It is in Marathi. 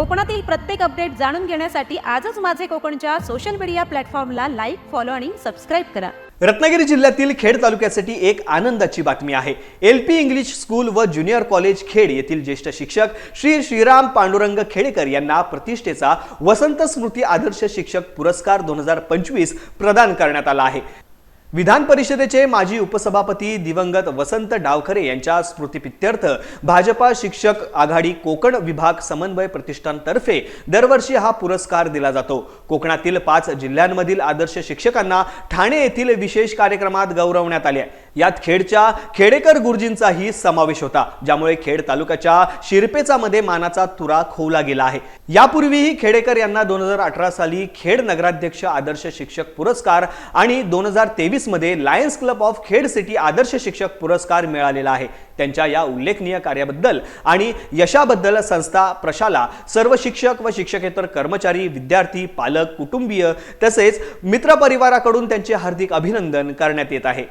कोकणातील प्रत्येक अपडेट जाणून घेण्यासाठी आजच माझे कोकणच्या सोशल मीडिया प्लॅटफॉर्मला लाईक फॉलो आणि सबस्क्राईब करा. रत्नागिरी जिल्ह्यातील खेड तालुक्यासाठी एक आनंदाची बातमी आहे. एल पी इंग्लिश स्कूल व ज्युनियर कॉलेज खेड येथील ज्येष्ठ शिक्षक श्री श्रीराम पांडुरंग खेडेकर यांना प्रतिष्ठेचा वसंत स्मृती आदर्श शिक्षक पुरस्कार दोन हजार पंचवीस प्रदान करण्यात आला आहे. विधान परिषदेचे माजी उपसभापती दिवंगत वसंत डावखरे यांच्या स्मृतिपित्यर्थ भाजपा शिक्षक आघाडी कोकण विभाग समन्वय प्रतिष्ठानतर्फे दरवर्षी हा पुरस्कार दिला जातो. कोकणातील पाच जिल्ह्यांमधील आदर्श शिक्षकांना ठाणे येथील विशेष कार्यक्रमात गौरवण्यात आले. यात खेडच्या खेडेकर गुरुजींचाही समावेश होता ज्यामुळे खेड तालुक्याच्या शिरपेचामध्ये मानाचा तुरा खोवला गेला आहे. यापूर्वीही खेडेकर यांना दोन हजार अठरा साली खेड नगराध्यक्ष आदर्श शिक्षक पुरस्कार आणि दोन हजार तेवीस मध्ये lions club of Khed city आदर्श शिक्षक पुरस्कार मिळालेला आहे. त्यांच्या या उल्लेखनीय कार्याबद्दल आणि यशाबद्दल संस्था प्रशाला सर्व शिक्षक व शिक्षकेतर कर्मचारी विद्यार्थी पालक कुटुंबीय तसेच मित्रपरिवाराकडून त्यांचे हार्दिक अभिनंदन करण्यात येत आहे.